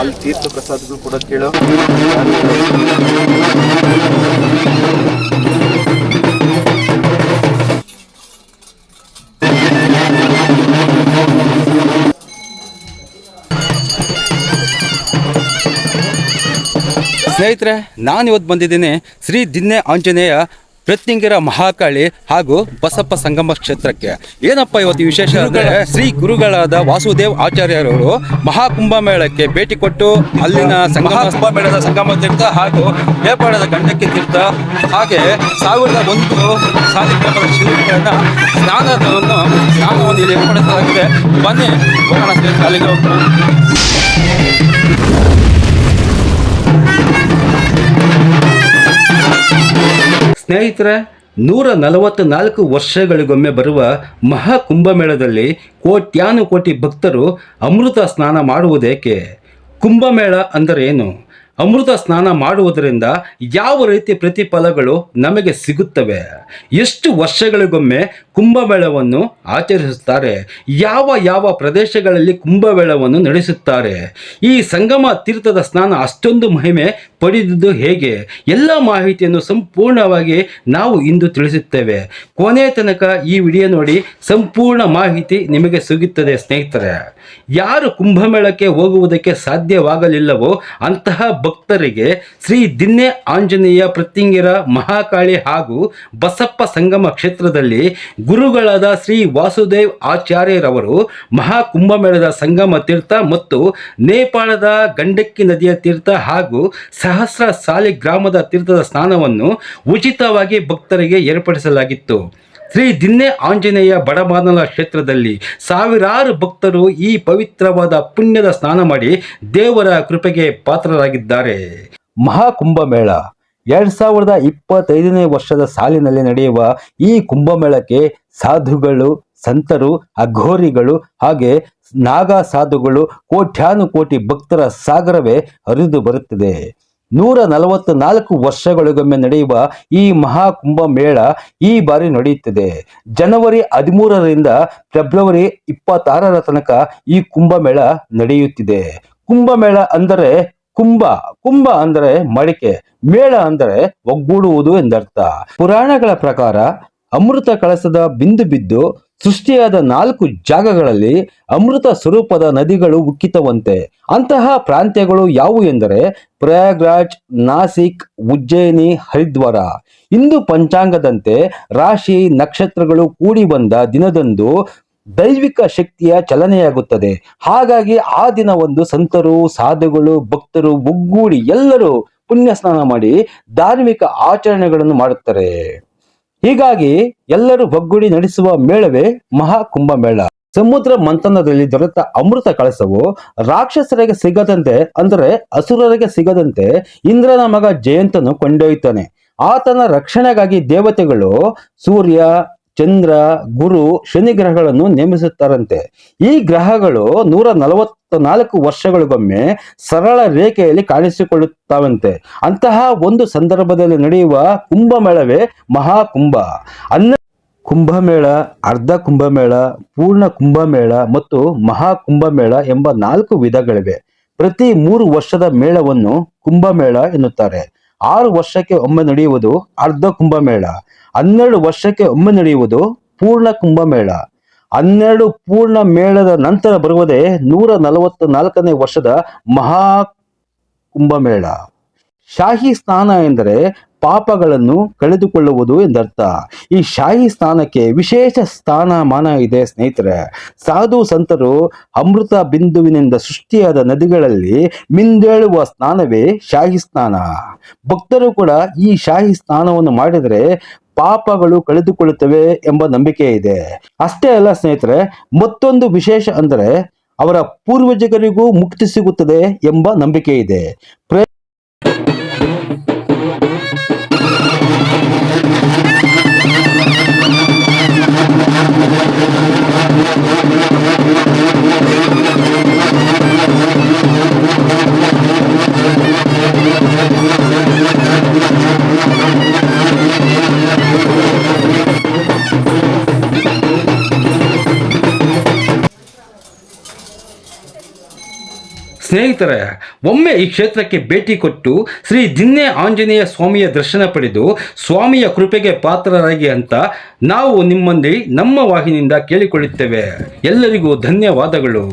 ಅಲ್ಲಿ ತೀರ್ಥ ಪ್ರಸಾದಗಳು ಕೂಡ ಕೇಳೋ. ಸ್ನೇಹಿತರೆ ನಾನು ಇವತ್ತು ಬಂದಿದ್ದೀನಿ ಶ್ರೀ ದಿನ್ನೆ ಆಂಜನೇಯ ಪ್ರತ್ಯಂಗಿರ ಮಹಾಕಾಳಿ ಹಾಗೂ ಬಸಪ್ಪ ಸಂಗಮ ಕ್ಷೇತ್ರಕ್ಕೆ. ಏನಪ್ಪ ಇವತ್ತು ವಿಶೇಷ ಅಂದರೆ? ಶ್ರೀ ಗುರುಗಳಾದ ವಾಸುದೇವ್ ಆಚಾರ್ಯರವರು ಮಹಾಕುಂಭ ಮೇಳಕ್ಕೆ ಭೇಟಿ ಕೊಟ್ಟು ಅಲ್ಲಿನ ಸಂಗಮ ಮೇಳದ ಸಂಗಮ ತೀರ್ಥ ಹಾಗೂ ನೇಪಾಳದ ಗಂಡಕ್ಕೆ ತೀರ್ಥ ಹಾಗೆ ಸಾವಿರದ ಒಂದು ಸಾಲಿಗ್ರಾಮದ ಶಿಲ್ಪಗಳನ್ನ ಸ್ನಾನವನ್ನು ಸ್ನಾನವನ್ನು ಇಲ್ಲಿ ಏರ್ಪಡಿಸಲಾಗಿದೆ. ಬನ್ನಿ ಅಲ್ಲಿಗೆ ಸ್ನೇಹಿತರೆ, ನೂರ ನಲವತ್ತು ನಾಲ್ಕು ವರ್ಷಗಳಿಗೊಮ್ಮೆ ಬರುವ ಮಹಾ ಕುಂಭಮೇಳದಲ್ಲಿ ಕೋಟ್ಯಾನು ಕೋಟಿ ಭಕ್ತರು ಅಮೃತ ಸ್ನಾನ ಮಾಡುವುದೇಕೆ? ಕುಂಭಮೇಳ ಅಂದರೆ ಏನು? ಅಮೃತ ಸ್ನಾನ ಮಾಡುವುದರಿಂದ ಯಾವ ರೀತಿ ಪ್ರತಿಫಲಗಳು ನಮಗೆ ಸಿಗುತ್ತವೆ? ಎಷ್ಟು ವರ್ಷಗಳಿಗೊಮ್ಮೆ ಕುಂಭಮೇಳವನ್ನು ಆಚರಿಸುತ್ತಾರೆ? ಯಾವ ಯಾವ ಪ್ರದೇಶಗಳಲ್ಲಿ ಕುಂಭಮೇಳವನ್ನು ನಡೆಸುತ್ತಾರೆ? ಈ ಸಂಗಮ ತೀರ್ಥದ ಸ್ನಾನ ಅಷ್ಟೊಂದು ಮಹಿಮೆ ಪಡೆದಿದ್ದು ಹೇಗೆ? ಎಲ್ಲ ಮಾಹಿತಿಯನ್ನು ಸಂಪೂರ್ಣವಾಗಿ ನಾವು ಇಂದು ತಿಳಿಸುತ್ತೇವೆ. ಕೊನೆಯ ತನಕ ಈ ವಿಡಿಯೋ ನೋಡಿ ಸಂಪೂರ್ಣ ಮಾಹಿತಿ ನಿಮಗೆ ಸಿಗುತ್ತದೆ ಸ್ನೇಹಿತರೆ. ಯಾರು ಕುಂಭಮೇಳಕ್ಕೆ ಹೋಗುವುದಕ್ಕೆ ಸಾಧ್ಯವಾಗಲಿಲ್ಲವೋ ಅಂತಹ ಭಕ್ತರಿಗೆ ಶ್ರೀ ದಿನ್ನೆ ಆಂಜನೇಯ ಪ್ರತ್ಯಂಗಿರ ಮಹಾಕಾಳಿ ಹಾಗೂ ಬಸಪ್ಪ ಸಂಗಮ ಕ್ಷೇತ್ರದಲ್ಲಿ ಗುರುಗಳಾದ ಶ್ರೀ ವಾಸುದೇವ್ ಆಚಾರ್ಯರವರು ಮಹಾಕುಂಭಮೇಳದ ಸಂಗಮ ತೀರ್ಥ ಮತ್ತು ನೇಪಾಳದ ಗಂಡಕ್ಕಿ ನದಿಯ ತೀರ್ಥ ಹಾಗೂ ಸಹಸ್ರ ಸಾಲಿ ಗ್ರಾಮದ ತೀರ್ಥದ ಸ್ನಾನವನ್ನು ಉಚಿತವಾಗಿ ಭಕ್ತರಿಗೆ ಏರ್ಪಡಿಸಲಾಗಿತ್ತು. ಶ್ರೀ ದಿನ್ನೆ ಆಂಜನೇಯ ಬಡಮಾನಲ ಕ್ಷೇತ್ರದಲ್ಲಿ ಸಾವಿರಾರು ಭಕ್ತರು ಈ ಪವಿತ್ರವಾದ ಪುಣ್ಯದ ಸ್ನಾನ ಮಾಡಿ ದೇವರ ಕೃಪೆಗೆ ಪಾತ್ರರಾಗಿದ್ದಾರೆ. ಮಹಾಕುಂಭಮೇಳ. ಎರಡ್ ಸಾವಿರದ ಇಪ್ಪತ್ತೈದನೇ ವರ್ಷದ ಸಾಲಿನಲ್ಲಿ ನಡೆಯುವ ಈ ಕುಂಭಮೇಳಕ್ಕೆ ಸಾಧುಗಳು, ಸಂತರು, ಅಘೋರಿಗಳು ಹಾಗೆ ನಾಗಾ ಸಾಧುಗಳು ಕೋಟ್ಯಾನು ಕೋಟಿ ಭಕ್ತರ ಸಾಗರವೇ ಹರಿದು ಬರುತ್ತಿದೆ. ನೂರ ನಲವತ್ತು ನಾಲ್ಕು ವರ್ಷಗಳಿಗೊಮ್ಮೆ ನಡೆಯುವ ಈ ಮಹಾ ಕುಂಭಮೇಳ ಈ ಬಾರಿ ನಡೆಯುತ್ತಿದೆ. ಜನವರಿ ಹದಿಮೂರರಿಂದ ಫೆಬ್ರವರಿ ಇಪ್ಪತ್ತಾರರ ತನಕ ಈ ಕುಂಭಮೇಳ ನಡೆಯುತ್ತಿದೆ. ಕುಂಭಮೇಳ ಅಂದರೆ ಕುಂಭ ಕುಂಭ ಅಂದರೆ ಮಡಿಕೆ, ಮೇಳ ಅಂದರೆ ಒಗ್ಗೂಡುವುದು ಎಂದರ್ಥ. ಪುರಾಣಗಳ ಪ್ರಕಾರ ಅಮೃತ ಕಳಸದ ಬಿಂದು ಬಿದ್ದು ಸೃಷ್ಟಿಯಾದ ನಾಲ್ಕು ಜಾಗಗಳಲ್ಲಿ ಅಮೃತ ಸ್ವರೂಪದ ನದಿಗಳು ಉಕ್ಕಿತವಂತೆ. ಅಂತಹ ಪ್ರಾಂತ್ಯಗಳು ಯಾವುವು ಎಂದರೆ ಪ್ರಯಾಗ್ರಾಜ್, ನಾಸಿಕ್, ಉಜ್ಜಯಿನಿ, ಹರಿದ್ವಾರ. ಇಂದು ಪಂಚಾಂಗದಂತೆ ರಾಶಿ, ನಕ್ಷತ್ರಗಳು ಕೂಡಿ ಬಂದ ದಿನದಂದು ದೈವಿಕ ಶಕ್ತಿಯ ಚಲನೆಯಾಗುತ್ತದೆ. ಹಾಗಾಗಿ ಆ ದಿನ ಒಂದು ಸಂತರು, ಸಾಧುಗಳು, ಭಕ್ತರು ಒಗ್ಗೂಡಿ ಎಲ್ಲರೂ ಪುಣ್ಯ ಸ್ನಾನ ಮಾಡಿ ಧಾರ್ಮಿಕ ಆಚರಣೆಗಳನ್ನು ಮಾಡುತ್ತಾರೆ. ಹೀಗಾಗಿ ಎಲ್ಲರೂ ಒಗ್ಗೂಡಿ ನಡೆಸುವ ಮೇಳವೇ ಮಹಾಕುಂಭ ಕುಂಭಮೇಳ ಸಮುದ್ರ ಮಂಥನದಲ್ಲಿ ದೊರೆತ ಅಮೃತ ಕಳಸವು ರಾಕ್ಷಸರಿಗೆ ಸಿಗದಂತೆ ಅಂದರೆ ಅಸುರರಿಗೆ ಸಿಗದಂತೆ ಇಂದ್ರನ ಮಗ ಜಯಂತನು ಕೊಂಡೊಯ್ತಾನೆ ಆತನ ರಕ್ಷಣೆಗಾಗಿ ದೇವತೆಗಳು ಸೂರ್ಯ ಚಂದ್ರ, ಗುರು, ಶನಿ ಗ್ರಹಗಳನ್ನು ನೇಮಿಸುತ್ತಾರಂತೆ. ಈ ಗ್ರಹಗಳು ನೂರ ನಲವತ್ತ ನಾಲ್ಕು ವರ್ಷಗಳಿಗೊಮ್ಮೆ ಸರಳ ರೇಖೆಯಲ್ಲಿ ಕಾಣಿಸಿಕೊಳ್ಳುತ್ತಾವಂತೆ. ಅಂತಹ ಒಂದು ಸಂದರ್ಭದಲ್ಲಿ ನಡೆಯುವ ಕುಂಭಮೇಳವೇ ಮಹಾಕುಂಭ. ಅನ್ನ ಕುಂಭಮೇಳ, ಅರ್ಧ ಕುಂಭಮೇಳ, ಪೂರ್ಣ ಕುಂಭಮೇಳ ಮತ್ತು ಮಹಾಕುಂಭಮೇಳ ಎಂಬ ನಾಲ್ಕು ವಿಧಗಳಿವೆ. ಪ್ರತಿ ಮೂರು ವರ್ಷದ ಮೇಳವನ್ನು ಕುಂಭಮೇಳ ಎನ್ನುತ್ತಾರೆ. ಆರು ವರ್ಷಕ್ಕೆ ಒಮ್ಮೆ ನಡೆಯುವುದು ಅರ್ಧ ಕುಂಭಮೇಳ, ಹನ್ನೆರಡು ವರ್ಷಕ್ಕೆ ಒಮ್ಮೆ ನಡೆಯುವುದು ಪೂರ್ಣ ಕುಂಭಮೇಳ. ಹನ್ನೆರಡು ಪೂರ್ಣ ಮೇಳದ ನಂತರ ಬರುವುದೇ ನೂರ ನಲವತ್ತ ನಾಲ್ಕನೇ ವರ್ಷದ ಮಹಾ ಕುಂಭಮೇಳ. ಶಾಹಿ ಸ್ನಾನ ಎಂದರೆ ಪಾಪಗಳನ್ನು ಕಳೆದುಕೊಳ್ಳುವುದು ಎಂದರ್ಥ. ಈ ಶಾಹಿ ಸ್ನಾನಕ್ಕೆ ವಿಶೇಷ ಸ್ಥಾನಮಾನ ಇದೆ ಸ್ನೇಹಿತರೆ. ಸಾಧು ಸಂತರು ಅಮೃತ ಬಿಂದುವಿನಿಂದ ಸೃಷ್ಟಿಯಾದ ನದಿಗಳಲ್ಲಿ ಮಿಂದೇಳುವ ಸ್ನಾನವೇ ಶಾಹಿ ಸ್ನಾನ. ಭಕ್ತರು ಕೂಡ ಈ ಶಾಹಿ ಸ್ನಾನವನ್ನು ಮಾಡಿದರೆ ಪಾಪಗಳು ಕಳೆದುಕೊಳ್ಳುತ್ತವೆ ಎಂಬ ನಂಬಿಕೆ ಇದೆ. ಅಷ್ಟೇ ಅಲ್ಲ ಸ್ನೇಹಿತರೆ, ಮತ್ತೊಂದು ವಿಶೇಷ ಅಂದರೆ ಅವರ ಪೂರ್ವಜರಿಗೂ ಮುಕ್ತಿ ಸಿಗುತ್ತದೆ ಎಂಬ ನಂಬಿಕೆ ಇದೆ. ಸ್ನೇಹಿತರೆ, ಒಮ್ಮೆ ಈ ಕ್ಷೇತ್ರಕ್ಕೆ ಭೇಟಿ ಕೊಟ್ಟು ಶ್ರೀ ದಿನ್ನೆ ಆಂಜನೇಯ ಸ್ವಾಮಿಯ ದರ್ಶನ ಪಡೆದು ಸ್ವಾಮಿಯ ಕೃಪೆಗೆ ಪಾತ್ರರಾಗಿ ಅಂತ ನಾವು ನಿಮ್ಮಲ್ಲಿ ನಮ್ಮ ವಾಹಿನಿಯಿಂದ ಕೇಳಿಕೊಳ್ಳುತ್ತೇವೆ. ಎಲ್ಲರಿಗೂ ಧನ್ಯವಾದಗಳು.